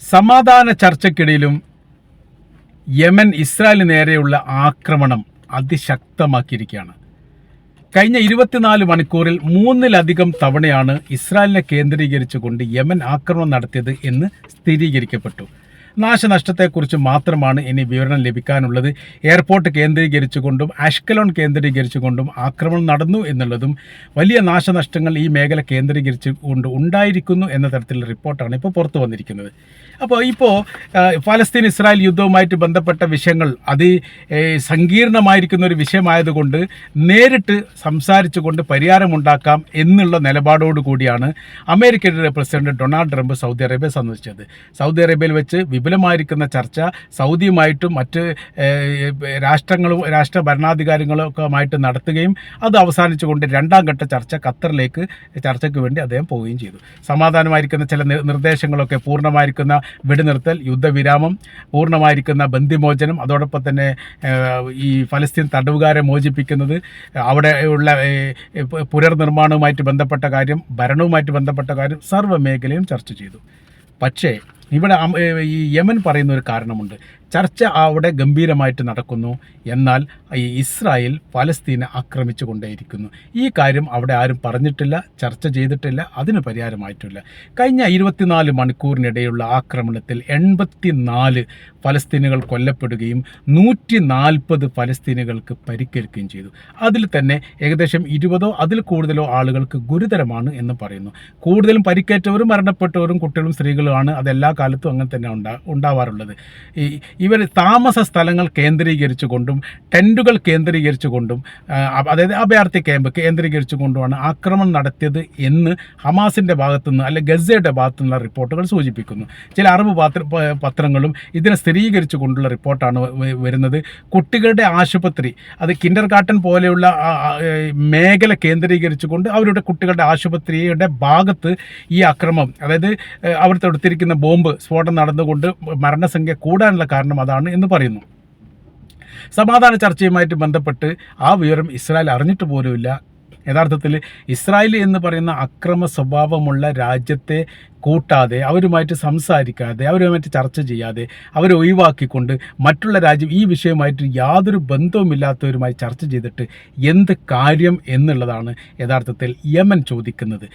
സമാധാന ചർച്ചയ്ക്കിടയിലും യമൻ ഇസ്രായേലിന് നേരെയുള്ള ആക്രമണം അതിശക്തമാക്കിയിരിക്കുകയാണ്. കഴിഞ്ഞ ഇരുപത്തിനാല് മണിക്കൂറിൽ മൂന്നിലധികം തവണയാണ് ഇസ്രായേലിനെ കേന്ദ്രീകരിച്ചുകൊണ്ട് യമൻ ആക്രമണം നടത്തിയത് എന്ന് സ്ഥിരീകരിക്കപ്പെട്ടു. നാശനഷ്ടത്തെക്കുറിച്ച് മാത്രമാണ് ഇനി വിവരണം ലഭിക്കാനുള്ളത്. എയർപോർട്ട് കേന്ദ്രീകരിച്ചുകൊണ്ടും അഷ്കലോൺ കേന്ദ്രീകരിച്ചുകൊണ്ടും ആക്രമണം നടന്നു എന്നുള്ളതും വലിയ നാശനഷ്ടങ്ങൾ ഈ മേഖല കേന്ദ്രീകരിച്ചുകൊണ്ട് ഉണ്ടായിരിക്കുന്നു എന്ന തരത്തിലുള്ള റിപ്പോർട്ടാണ് ഇപ്പോൾ പുറത്തു വന്നിരിക്കുന്നത്. അപ്പോൾ ഇപ്പോൾ ഫലസ്തീൻ ഇസ്രായേൽ യുദ്ധവുമായിട്ട് ബന്ധപ്പെട്ട വിഷയങ്ങൾ അതി സങ്കീർണമായിരിക്കുന്ന ഒരു വിഷയമായതുകൊണ്ട് നേരിട്ട് സംസാരിച്ചുകൊണ്ട് പരിഹാരമുണ്ടാക്കാം എന്നുള്ള നിലപാടോടു കൂടിയാണ് അമേരിക്കയുടെ president Donald Trump Saudi Arabia സന്ദർശിച്ചത് സൗദി അറേബ്യയിൽ വെച്ച് വിപുലമായിരിക്കുന്ന ചർച്ച സൗദിയുമായിട്ടും മറ്റ് രാഷ്ട്രങ്ങളും രാഷ്ട്ര ഭരണാധികാരികളൊക്കെ നടത്തുകയും അത് അവസാനിച്ചുകൊണ്ട് രണ്ടാം ഘട്ട ചർച്ച ഖത്തറിലേക്ക് ചർച്ചയ്ക്ക് വേണ്ടി അദ്ദേഹം പോവുകയും ചെയ്തു. സമാധാനമായിരിക്കുന്ന ചില നിർദ്ദേശങ്ങളൊക്കെ പൂർണമായിരിക്കുന്ന വെടിനിർത്തൽ യുദ്ധവിരാമം പൂർണമായിരിക്കുന്ന ബന്ധിമോചനം അതോടൊപ്പം തന്നെ ഈ ഫലസ്തീൻ തടവുകാരെ മോചിപ്പിക്കുന്നത് അവിടെ ഉള്ള പുനർനിർമ്മാണവുമായിട്ട് ബന്ധപ്പെട്ട കാര്യം ഭരണവുമായിട്ട് ബന്ധപ്പെട്ട കാര്യം സർവ മേഖലയും ചർച്ച ചെയ്തു. പക്ഷേ ഇവിടെ ഈ യമൻ പറയുന്ന ഒരു കാരണമുണ്ട്. ചർച്ച അവിടെ ഗംഭീരമായിട്ട് നടക്കുന്നു. എന്നാൽ ഈ ഇസ്രായേൽ പലസ്തീനെ ആക്രമിച്ചു കൊണ്ടേയിരിക്കുന്നു ഈ കാര്യം അവിടെ ആരും പറഞ്ഞിട്ടില്ല ചർച്ച ചെയ്തിട്ടില്ല അതിന് പരിഹാരമായിട്ടില്ല. കഴിഞ്ഞ ഇരുപത്തിനാല് മണിക്കൂറിനിടെയുള്ള ആക്രമണത്തിൽ എൺപത്തിനാല് ഫലസ്തീനുകൾ കൊല്ലപ്പെടുകയും നൂറ്റി നാൽപ്പത് ഫലസ്തീനുകൾക്ക് പരിക്കേൽക്കുകയും ചെയ്തു. അതിൽ തന്നെ ഏകദേശം ഇരുപതോ അതിൽ കൂടുതലോ ആളുകൾക്ക് ഗുരുതരമാണ് എന്ന് പറയുന്നു. കൂടുതലും പരിക്കേറ്റവരും മരണപ്പെട്ടവരും കുട്ടികളും സ്ത്രീകളുമാണ്. അതെല്ലാ കാലത്തും അങ്ങനെ തന്നെ ഉണ്ടാ ഉണ്ടാവാറുള്ളത്. ഈ ഇവർ താമസ സ്ഥലങ്ങൾ കേന്ദ്രീകരിച്ചുകൊണ്ടും ടെന്റുകൾ കേന്ദ്രീകരിച്ചുകൊണ്ടും കൊണ്ടും അതായത് അഭയാർത്ഥി ക്യാമ്പ് കേന്ദ്രീകരിച്ചുകൊണ്ടുമാണ് ആക്രമണം നടത്തിയത് എന്ന് ഹമാസിന്റെ ഭാഗത്തുനിന്ന് അല്ലെ ഗസയുടെ ഭാഗത്തുനിന്നുള്ള റിപ്പോർട്ടുകൾ സൂചിപ്പിക്കുന്നു. ചില അറബ് പാത്ര പത്രങ്ങളും ഇതിനെ സ്ഥിരീകരിച്ചു കൊണ്ടുള്ള റിപ്പോർട്ടാണ് വരുന്നത്. കുട്ടികളുടെ ആശുപത്രി അത് കിൻഡർ ഗാർട്ടൻ പോലെയുള്ള മേഖല കേന്ദ്രീകരിച്ചു കൊണ്ട് മേഖല കേന്ദ്രീകരിച്ചുകൊണ്ട് അവരുടെ കുട്ടികളുടെ ആശുപത്രിയുടെ ഭാഗത്ത് ഈ അക്രമം അതായത് അവർ തൊടുത്തിരിക്കുന്ന ബോംബ് സ്ഫോടനം നടന്നുകൊണ്ട് മരണസംഖ്യ കൂടാനുള്ള കാരണം അതാണ് എന്ന് പറയുന്നു. സമാധാന ചർച്ചയുമായിട്ട് ബന്ധപ്പെട്ട് ആ വിവരം ഇസ്രായേൽ അറിഞ്ഞിട്ട് പോലുമില്ല. യഥാർത്ഥത്തിൽ ഇസ്രായേൽ എന്ന് പറയുന്ന അക്രമ സ്വഭാവമുള്ള രാജ്യത്തെ കൂട്ടാതെ അവരുമായിട്ട് സംസാരിക്കാതെ അവരുമായിട്ട് ചർച്ച ചെയ്യാതെ അവരെ ഒഴിവാക്കിക്കൊണ്ട് മറ്റുള്ള രാജ്യം ഈ വിഷയമായിട്ട് യാതൊരു ബന്ധവുമില്ലാത്തവരുമായി ചർച്ച ചെയ്തിട്ട് എന്ത് കാര്യം എന്നുള്ളതാണ് യഥാർത്ഥത്തിൽ യമൻ ചോദിക്കുന്നത്.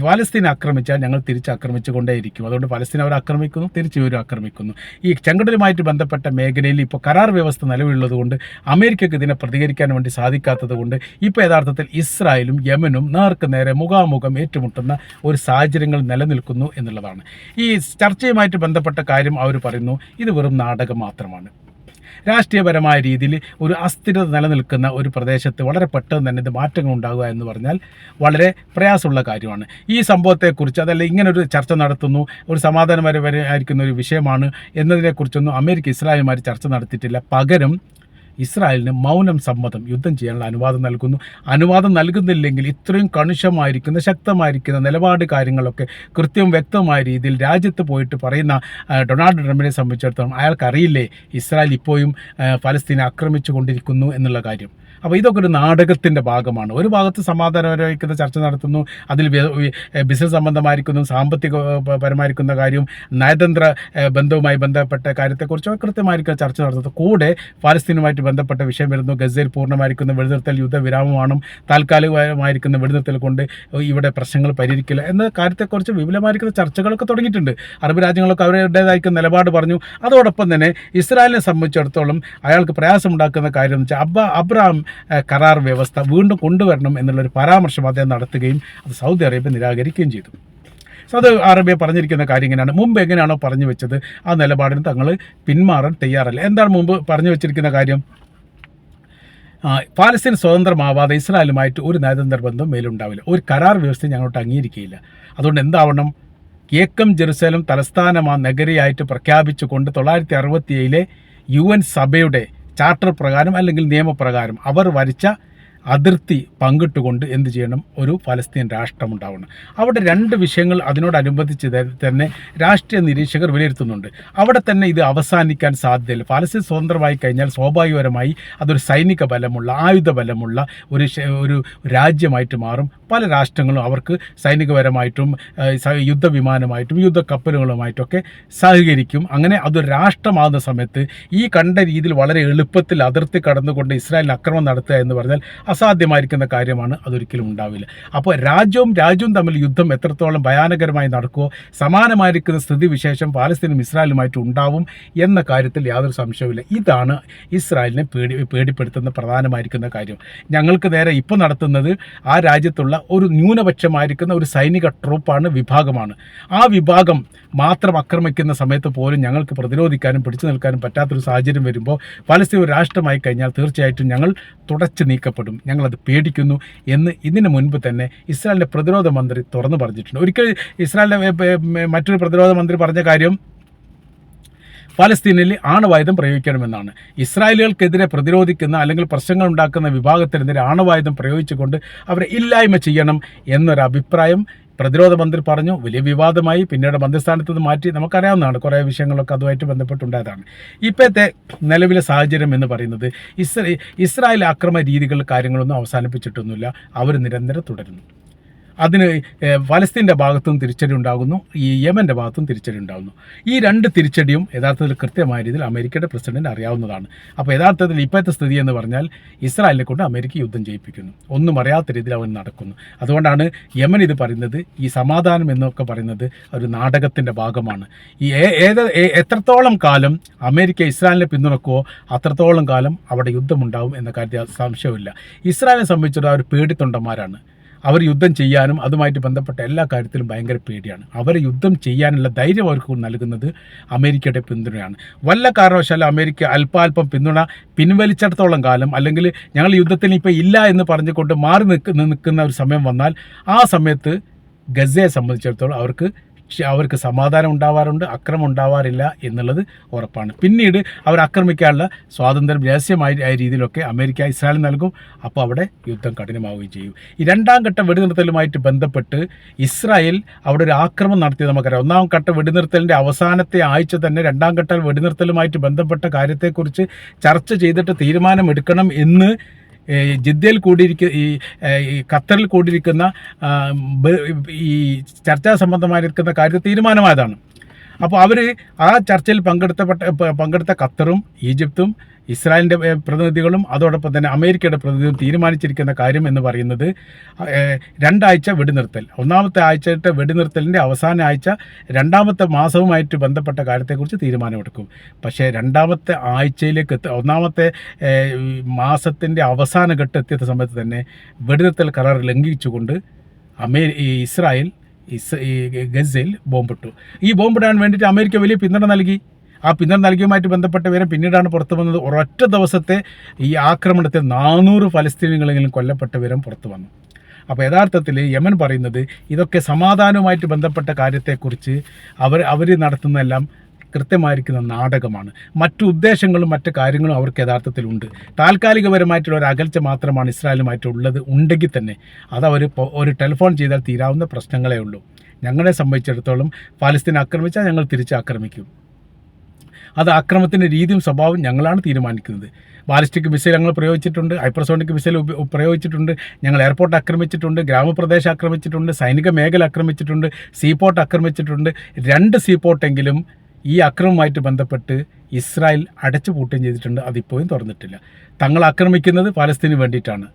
ഫലസ്തീൻ ആക്രമിച്ചാൽ ഞങ്ങൾ തിരിച്ച് ആക്രമിച്ചുകൊണ്ടേയിരിക്കും അതുകൊണ്ട് പലസ്തീൻ അവർ ആക്രമിക്കുന്നു തിരിച്ച് ഇവരും ആക്രമിക്കുന്നു. ഈ ചെങ്കടലുമായിട്ട് ബന്ധപ്പെട്ട മേഖലയിൽ ഇപ്പോൾ കരാർ വ്യവസ്ഥ നിലവിലുള്ളതുകൊണ്ട് അമേരിക്കയ്ക്ക് ഇതിനെ പ്രതികരിക്കാൻ വേണ്ടി സാധിക്കാത്തത് കൊണ്ട് ഇപ്പോൾ യഥാർത്ഥത്തിൽ ഇസ്രായേലും യമനും നേർക്ക് നേരെ മുഖാമുഖം ഏറ്റുമുട്ടുന്ന ഒരു സാഹചര്യങ്ങൾ നിലനിൽക്കുന്നു എന്നുള്ളതാണ്. ഈ ചർച്ചയുമായിട്ട് ബന്ധപ്പെട്ട കാര്യം അവർ പറയുന്നു ഇത് വെറും നാടകം മാത്രമാണ്. രാഷ്ട്രീയപരമായ രീതിയിൽ ഒരു അസ്ഥിരത നിലനിൽക്കുന്ന ഒരു പ്രദേശത്ത് വളരെ പെട്ടെന്ന് തന്നെ ഇത് മാറ്റങ്ങൾ ഉണ്ടാകുക എന്ന് പറഞ്ഞാൽ വളരെ പ്രയാസമുള്ള കാര്യമാണ്. ഈ സംഭവത്തെക്കുറിച്ച് അതല്ല ഇങ്ങനൊരു ചർച്ച നടത്തുന്നു ഒരു സമാധാനപരമായിരിക്കുന്ന ഒരു വിഷയമാണ് എന്നതിനെക്കുറിച്ചൊന്നും അമേരിക്ക ഇസ്രായേൽമാർ ചർച്ച നടത്തിയിട്ടില്ല. പകരം ഇസ്രായേലിന് മൗനം സമ്മതം യുദ്ധം ചെയ്യാനുള്ള അനുവാദം നൽകുന്നു. അനുവാദം നൽകുന്നില്ലെങ്കിൽ ഇത്രയും കണിശമായിരിക്കുന്ന ശക്തമായിരിക്കുന്ന നിലപാട് കാര്യങ്ങളൊക്കെ കൃത്യവും വ്യക്തമായ രീതിയിൽ രാജ്യത്ത് പോയിട്ട് പറയുന്ന ഡൊണാൾഡ് ട്രംപിനെ സംബന്ധിച്ചിടത്തോളം അയാൾക്കറിയില്ലേ ഇസ്രായേൽ ഇപ്പോഴും ഫലസ്തീനെ ആക്രമിച്ചു കൊണ്ടിരിക്കുന്നു എന്നുള്ള കാര്യം? അപ്പോൾ ഇതൊക്കെ ഒരു നാടകത്തിന്റെ ഭാഗമാണ്. ഒരു ഭാഗത്ത് സമാധാനപരമായിരിക്കുന്ന ചർച്ച നടത്തുന്നു അതിൽ ബിസിനസ് സംബന്ധമായിരിക്കുന്നു സാമ്പത്തിക പരമായിരിക്കുന്ന കാര്യവും നയതന്ത്ര ബന്ധവുമായി ബന്ധപ്പെട്ട കാര്യത്തെക്കുറിച്ച് കൃത്യമായിരിക്കുന്ന ചർച്ച നടത്തുന്നത്. കൂടെ പാലസ്തീനുമായിട്ട് ബന്ധപ്പെട്ട വിഷയം വരുന്നു. ഗസയിൽ പൂർണമായിരിക്കുന്ന വെടിനിർത്തൽ യുദ്ധവിരാമമാണ് താൽക്കാലികമായിരിക്കുന്ന വെടിനിർത്തൽ കൊണ്ട് ഇവിടെ പ്രശ്നങ്ങൾ പരിഹരിക്കില്ല എന്ന കാര്യത്തെക്കുറിച്ച് വിപുലമായിരിക്കുന്ന ചർച്ചകളൊക്കെ തുടങ്ങിയിട്ടുണ്ട്. അറബ് രാജ്യങ്ങളൊക്കെ അവരുടേതായിരിക്കുന്ന നിലപാട് പറഞ്ഞു. അതോടൊപ്പം തന്നെ ഇസ്രായേലിനെ സംബന്ധിച്ചിടത്തോളം അയാൾക്ക് പ്രയാസമുണ്ടാക്കുന്ന കാര്യം എന്ന് വെച്ചാൽ അബ്ബ അബ്രാം കരാർ വ്യവസ്ഥ വീണ്ടും കൊണ്ടുവരണം എന്നുള്ളൊരു പരാമർശം അദ്ദേഹം നടത്തുകയും അത് സൗദി അറേബ്യ നിരാകരിക്കുകയും ചെയ്തു. സൗദി അറേബ്യ പറഞ്ഞിരിക്കുന്ന കാര്യം ഇങ്ങനെയാണ്. മുമ്പ് എങ്ങനെയാണോ പറഞ്ഞു വെച്ചത് ആ നിലപാടിന് തങ്ങൾ പിന്മാറാൻ തയ്യാറല്ല. എന്താണ് മുമ്പ് പറഞ്ഞു വെച്ചിരിക്കുന്ന കാര്യം? പാലസ്തീൻ സ്വതന്ത്രമാവാതെ ഇസ്രായേലുമായിട്ട് ഒരു നയതന്ത്ര ബന്ധം മേലുണ്ടാവില്ല. ഒരു കരാർ വ്യവസ്ഥ ഞങ്ങളോട്ട് അംഗീകരിക്കുകയില്ല. അതുകൊണ്ട് എന്താവണം? ഏക്കം ജെറുസലം തലസ്ഥാനമാ നഗരിയായിട്ട് പ്രഖ്യാപിച്ചുകൊണ്ട് തൊള്ളായിരത്തി അറുപത്തിയേഴിലെ യു എൻ സഭയുടെ ചാർട്ടർ പ്രകാരം അല്ലെങ്കിൽ നിയമപ്രകാരം അവർ വരച്ച അതിർത്തി പങ്കിട്ടുകൊണ്ട് എന്ത് ചെയ്യണം? ഒരു ഫലസ്തീൻ രാഷ്ട്രമുണ്ടാവണം അവിടെ രണ്ട് വിഷയങ്ങൾ അതിനോടനുബന്ധിച്ച് തന്നെ രാഷ്ട്രീയ നിരീക്ഷകർ വിലയിരുത്തുന്നുണ്ട്. അവിടെ തന്നെ ഇത് അവസാനിക്കാൻ സാധ്യതയില്ല. ഫലസ്തീൻ സ്വതന്ത്രമായി കഴിഞ്ഞാൽ സ്വാഭാവികപരമായി അതൊരു സൈനിക ബലമുള്ള ആയുധ ബലമുള്ള ഒരു ഒരു രാജ്യമായിട്ട് മാറും. പല രാഷ്ട്രങ്ങളും അവർക്ക് സൈനികപരമായിട്ടും യുദ്ധവിമാനമായിട്ടും യുദ്ധക്കപ്പലുകളുമായിട്ടൊക്കെ സഹകരിക്കും. അങ്ങനെ അതൊരു രാഷ്ട്രമാകുന്ന സമയത്ത് ഈ കണ്ട രീതിയിൽ വളരെ എളുപ്പത്തിൽ അതിർത്തി കടന്നുകൊണ്ട് ഇസ്രായേലിന് ആക്രമണം നടത്തുക എന്ന് പറഞ്ഞാൽ അസാധ്യമായിരിക്കുന്ന കാര്യമാണ്. അതൊരിക്കലും ഉണ്ടാവില്ല. അപ്പോൾ രാജ്യവും രാജ്യവും തമ്മിൽ യുദ്ധം എത്രത്തോളം ഭയാനകരമായി നടക്കുമോ സമാനമായിരിക്കുന്ന സ്ഥിതിവിശേഷം പാലസ്തീനും ഇസ്രായേലുമായിട്ട് ഉണ്ടാവും എന്ന കാര്യത്തിൽ യാതൊരു സംശയവുമില്ല. ഇതാണ് ഇസ്രായേലിനെ പേടി പേടിപ്പെടുത്തുന്ന പ്രധാനമായിരിക്കുന്ന കാര്യം. ഞങ്ങൾക്ക് നേരെ ഇപ്പോൾ നടത്തുന്നത് ആ രാജ്യത്തുള്ള ഒരു ന്യൂനപക്ഷമായിരിക്കുന്ന ഒരു സൈനിക ട്രൂപ്പാണ് വിഭാഗമാണ്. ആ വിഭാഗം മാത്രം ആക്രമിക്കുന്ന സമയത്ത് പോലും ഞങ്ങൾക്ക് പ്രതിരോധിക്കാനും പിടിച്ചു നിൽക്കാനും പറ്റാത്തൊരു സാഹചര്യം വരുമ്പോൾ പലസ്തീൻ ഒരു രാഷ്ട്രമായി കഴിഞ്ഞാൽ തീർച്ചയായിട്ടും ഞങ്ങൾ തുടച്ചു നീക്കപ്പെടും. ഞങ്ങളത് പേടിക്കുന്നു എന്ന് ഇതിനു മുൻപ് തന്നെ ഇസ്രായേലിന്റെ പ്രതിരോധ മന്ത്രി തുറന്നു പറഞ്ഞിട്ടുണ്ട്. ഒരിക്കൽ ഇസ്രായേലിന്റെ മറ്റൊരു പ്രതിരോധ മന്ത്രി പറഞ്ഞ കാര്യം ഫലസ്തീനിൽ ആണവായുധം പ്രയോഗിക്കണമെന്നാണ്. ഇസ്രായേലുകൾക്കെതിരെ പ്രതിരോധിക്കുന്ന അല്ലെങ്കിൽ പ്രശ്നങ്ങൾ ഉണ്ടാക്കുന്ന വിഭാഗത്തിനെതിരെ ആണവായുധം പ്രയോഗിച്ചുകൊണ്ട് അവരെ ഇല്ലായ്മ ചെയ്യണം എന്നൊരു അഭിപ്രായം പ്രതിരോധ മന്ത്രി പറഞ്ഞു. വലിയ വിവാദമായി പിന്നീട് മന്ത്രിസ്ഥാനത്ത് നിന്ന് മാറ്റി നമുക്കറിയാവുന്നതാണ്. കുറേ വിഷയങ്ങളൊക്കെ അതുമായിട്ട് ബന്ധപ്പെട്ടുണ്ടായതാണ്. ഇപ്പോഴത്തെ നിലവിലെ സാഹചര്യം എന്ന് പറയുന്നത് ഇസ്ര ഇസ്രായേൽ ആക്രമ രീതികൾ കാര്യങ്ങളൊന്നും അവസാനിപ്പിച്ചിട്ടൊന്നുമില്ല. അവർ നിരന്തരം തുടരുന്നു. അതിന് ഫലസ്തീന്റെ ഭാഗത്തും തിരിച്ചടി ഉണ്ടാകുന്നു ഈ യമന്റെ ഭാഗത്തും തിരിച്ചടി ഉണ്ടാകുന്നു. ഈ രണ്ട് തിരിച്ചടിയും യഥാർത്ഥത്തിൽ കൃത്യമായ രീതിയിൽ അമേരിക്കയുടെ പ്രസിഡന്റ് അറിയാവുന്നതാണ്. അപ്പോൾ യഥാർത്ഥത്തിൽ ഇപ്പോഴത്തെ സ്ഥിതി എന്ന് പറഞ്ഞാൽ ഇസ്രായേലിനെ കൊണ്ട് അമേരിക്ക യുദ്ധം ചെയ്യിപ്പിക്കുന്നു ഒന്നും അറിയാത്ത രീതിയിൽ അവൻ നടക്കുന്നു. അതുകൊണ്ടാണ് യമൻ ഇത് പറയുന്നത് ഈ സമാധാനം എന്നൊക്കെ പറയുന്നത് ഒരു നാടകത്തിന്റെ ഭാഗമാണ്. ഈ ഏത് എത്രത്തോളം കാലം അമേരിക്ക ഇസ്രായേലിനെ പിന്തുണക്കുമോ അത്രത്തോളം കാലം അവിടെ യുദ്ധമുണ്ടാവും എന്ന കാര്യത്തിൽ സംശയമില്ല ഇസ്രായേലിനെ സംബന്ധിച്ചിടത്തോളം അവർ പേടിത്തൊണ്ടന്മാരാണ്. അവർ യുദ്ധം ചെയ്യാനും അതുമായിട്ട് ബന്ധപ്പെട്ട എല്ലാ കാര്യത്തിലും ഭയങ്കര പേടിയാണ്. അവരെ യുദ്ധം ചെയ്യാനുള്ള ധൈര്യം അവർക്ക് നൽകുന്നത് അമേരിക്കയുടെ പിന്തുണയാണ്. വല്ല കാരണവശാലും അമേരിക്ക അല്പാൽപ്പം പിന്തുണ പിൻവലിച്ചിടത്തോളം കാലം അല്ലെങ്കിൽ ഞങ്ങൾ യുദ്ധത്തിന് ഇപ്പോൾ ഇല്ല എന്ന് പറഞ്ഞുകൊണ്ട് മാറി നിൽക്കുന്ന നിൽക്കുന്ന ഒരു സമയം വന്നാൽ ആ സമയത്ത് ഗസയെ സംബന്ധിച്ചിടത്തോളം അവർക്ക് അവർക്ക് സമാധാനം ഉണ്ടാവാറുണ്ട് അക്രമം ഉണ്ടാവാറില്ല എന്നുള്ളത് ഉറപ്പാണ്. പിന്നീട് അവർ ആക്രമിക്കാനുള്ള സ്വാതന്ത്ര്യം രഹസ്യമായ രീതിയിലൊക്കെ അമേരിക്ക ഇസ്രായേൽ നൽകും. അപ്പോൾ അവിടെ യുദ്ധം കഠിനമാവുകയും ചെയ്യും. ഈ രണ്ടാം ഘട്ട വെടിനിർത്തലുമായിട്ട് ബന്ധപ്പെട്ട് ഇസ്രായേൽ അവിടെ ഒരു ആക്രമണം നടത്തിയത് നമുക്കറിയാം. ഒന്നാം ഘട്ട വെടിനിർത്തലിന്റെ അവസാനത്തെ ആഴ്ച തന്നെ രണ്ടാം ഘട്ട വെടിനിർത്തലുമായിട്ട് ബന്ധപ്പെട്ട കാര്യത്തെക്കുറിച്ച് ചർച്ച ചെയ്തിട്ട് തീരുമാനമെടുക്കണം എന്ന് ജിദ്ദയിൽ കൂടിയിരിക്കുന്ന ഈ ഖത്തറിൽ കൂടിയിരിക്കുന്ന ഈ ചർച്ചാ സംബന്ധമായിരിക്കുന്ന കാര്യത്തിൽ തീരുമാനമായതാണ്. അപ്പോൾ അവർ ആ ചർച്ചയിൽ പങ്കെടുത്തപ്പെട്ട പങ്കെടുത്ത ഖത്തറും ഈജിപ്തും ഇസ്രായേലിന്റെ പ്രതിനിധികളും അതോടൊപ്പം തന്നെ അമേരിക്കയുടെ പ്രതിനിധികളും തീരുമാനിച്ചിരിക്കുന്ന കാര്യം എന്ന് പറയുന്നത് രണ്ടാഴ്ച വെടിനിർത്തൽ. ഒന്നാമത്തെ ആഴ്ചത്തെ വെടിനിർത്തലിന്റെ അവസാന ആഴ്ച രണ്ടാമത്തെ മാസവുമായിട്ട് ബന്ധപ്പെട്ട കാര്യത്തെക്കുറിച്ച് തീരുമാനമെടുക്കും. പക്ഷേ രണ്ടാമത്തെ ആഴ്ചയിലേക്ക് എത്ത ഒന്നാമത്തെ മാസത്തിന്റെ അവസാന ഘട്ടം എത്തിയ സമയത്ത് തന്നെ വെടിനിർത്തൽ കരാർ ലംഘിച്ചുകൊണ്ട് അമേരി ഇസ്രായേൽ ഗസയിൽ ബോംബിട്ടു. ഈ ബോംബിടാൻ വേണ്ടിയിട്ട് അമേരിക്ക വലിയ പിന്തുണ നൽകി. ആ പിന്തുണ നൽകിയുമായിട്ട് ബന്ധപ്പെട്ട വിവരം പിന്നീടാണ് പുറത്തു വന്നത്. ഒരൊറ്റ ദിവസത്തെ ഈ ആക്രമണത്തിൽ നാനൂറ് ഫലസ്തീനികളെങ്കിലും കൊല്ലപ്പെട്ട വിവരം പുറത്തു വന്നു. അപ്പോൾ യഥാർത്ഥത്തിൽ യമൻ പറയുന്നത് ഇതൊക്കെ സമാധാനവുമായിട്ട് ബന്ധപ്പെട്ട കാര്യത്തെക്കുറിച്ച് അവർ അവർ നടത്തുന്നതെല്ലാം കൃത്യമായിരിക്കുന്ന നാടകമാണ്. മറ്റു ഉദ്ദേശങ്ങളും മറ്റു കാര്യങ്ങളും അവർക്ക് യഥാർത്ഥത്തിലുണ്ട്. താൽക്കാലികപരമായിട്ടുള്ള ഒരു അകൽച്ച മാത്രമാണ് ഇസ്രായേലുമായിട്ട് ഉള്ളത് ഉണ്ടെങ്കിൽ തന്നെ അതവർ ഒരു ടെലിഫോൺ ചെയ്താൽ തീരാവുന്ന പ്രശ്നങ്ങളേ ഉള്ളൂ. ഞങ്ങളെ സംബന്ധിച്ചിടത്തോളം ഫലസ്തീൻ ആക്രമിച്ചാൽ ഞങ്ങൾ തിരിച്ച് ആക്രമിക്കും. അത് ആക്രമണത്തിന്റെ രീതിയും സ്വഭാവം ഞങ്ങളാണ് തീരുമാനിക്കുന്നത്. ബാലിസ്റ്റിക് മിസൈൽ ഞങ്ങൾ പ്രയോഗിച്ചിട്ടുണ്ട് ഹൈപ്പർസോണിക് മിസൈൽ പ്രയോഗിച്ചിട്ടുണ്ട് ഞങ്ങൾ എയർപോർട്ട് ആക്രമിച്ചിട്ടുണ്ട് ഗ്രാമപ്രദേശം ആക്രമിച്ചിട്ടുണ്ട് സൈനിക മേഖല ആക്രമിച്ചിട്ടുണ്ട് സീപോർട്ട് ആക്രമിച്ചിട്ടുണ്ട്. രണ്ട് സീപോർട്ടെങ്കിലും ഈ അക്രമവുമായിട്ട് ബന്ധപ്പെട്ട് ഇസ്രായേൽ അടച്ചു പൂട്ടുകയും ചെയ്തിട്ടുണ്ട്. അതിപ്പോഴും തുറന്നിട്ടില്ല. തങ്ങൾ ആക്രമിക്കുന്നത് പാലസ്തീന് വേണ്ടിയിട്ടാണ്.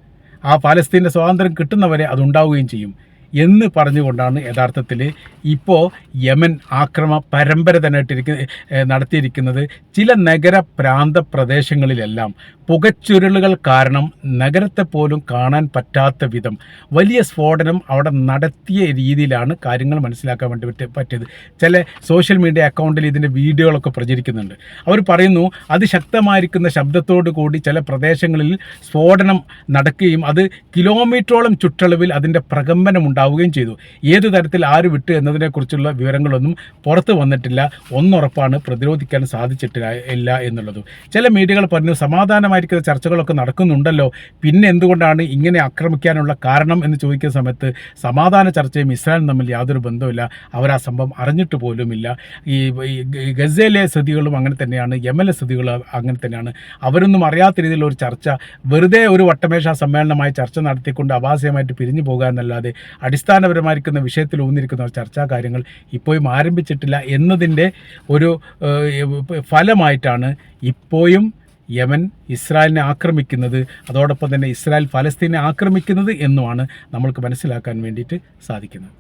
ആ പാലസ്തീന്റെ സ്വാതന്ത്ര്യം കിട്ടുന്നവരെ അതുണ്ടാവുകയും ചെയ്യും. എന്ന് പറഞ്ഞുകൊണ്ടാണ് യഥാർത്ഥത്തിൽ ഇപ്പോൾ യമൻ ആക്രമ പരമ്പര തന്നെ ഇട്ടിരിക്കുന്ന നടത്തിയിരിക്കുന്നത്. ചില നഗര പ്രാന്ത പ്രദേശങ്ങളിലെല്ലാം പുകച്ചുരുളുകൾ കാരണം നഗരത്തെ പോലും കാണാൻ പറ്റാത്ത വിധം വലിയ സ്ഫോടനം അവിടെ നടത്തിയ രീതിയിലാണ് കാര്യങ്ങൾ മനസ്സിലാക്കാൻ വേണ്ടി പറ്റി- പറ്റിയത്. ചില സോഷ്യൽ മീഡിയ അക്കൗണ്ടിൽ ഇതിന്റെ വീഡിയോകളൊക്കെ പ്രചരിക്കുന്നുണ്ട്. അവർ പറയുന്നു അതിശക്തമായിരിക്കുന്ന ശബ്ദത്തോടു കൂടി ചില പ്രദേശങ്ങളിൽ സ്ഫോടനം നടക്കുകയും അത് കിലോമീറ്ററോളം ചുറ്റളവിൽ അതിന്റെ പ്രകമ്പനം ഉണ്ടാവുകയും ചെയ്തു. ഏത് തരത്തിൽ ആര് വിട്ടു എന്നതിനെക്കുറിച്ചുള്ള വിവരങ്ങളൊന്നും പുറത്തു വന്നിട്ടില്ല. ഒന്നുറപ്പാണ് പ്രതിരോധിക്കാൻ സാധിച്ചിട്ടില്ല ഇല്ല എന്നുള്ളതും. ചില മീഡിയകൾ പറഞ്ഞു സമാധാനമായിരിക്കുന്ന ചർച്ചകളൊക്കെ നടക്കുന്നുണ്ടല്ലോ. പിന്നെ എന്തുകൊണ്ടാണ് ഇങ്ങനെ ആക്രമിക്കാനുള്ള കാരണം എന്ന് ചോദിക്കുന്ന സമയത്ത് സമാധാന ചർച്ചയും ഇസ്രായേലും തമ്മിൽ യാതൊരു ബന്ധവുമില്ല. അവർ ആ സംഭവം അറിഞ്ഞിട്ട് പോലുമില്ല. ഈ ഗസയിലെ സ്ഥിതികളും അങ്ങനെ തന്നെയാണ്. യമനിലെ സ്ഥിതികളും അങ്ങനെ തന്നെയാണ്. അവരൊന്നും അറിയാത്ത രീതിയിലുള്ള ഒരു ചർച്ച വെറുതെ ഒരു വട്ടമേശ സമ്മേളനമായി ചർച്ച നടത്തിക്കൊണ്ട് അഭാസ്യമായിട്ട് പിരിഞ്ഞു പോകുക എന്നല്ലാതെ അടിസ്ഥാനപരമായിരിക്കുന്ന വിഷയത്തിൽ ഊന്നിരിക്കുന്ന ചർച്ചാ കാര്യങ്ങൾ ഇപ്പോഴും ആരംഭിച്ചിട്ടില്ല എന്നതിന്റെ ഒരു ഫലമായിട്ടാണ് ഇപ്പോഴും യമൻ ഇസ്രായേലിനെ ആക്രമിക്കുന്നത്. അതോടൊപ്പം തന്നെ ഇസ്രായേൽ ഫലസ്തീനെ ആക്രമിക്കുന്നത് എന്നുമാണ് നമ്മൾക്ക് മനസ്സിലാക്കാൻ വേണ്ടിയിട്ട് സാധിക്കുന്നത്.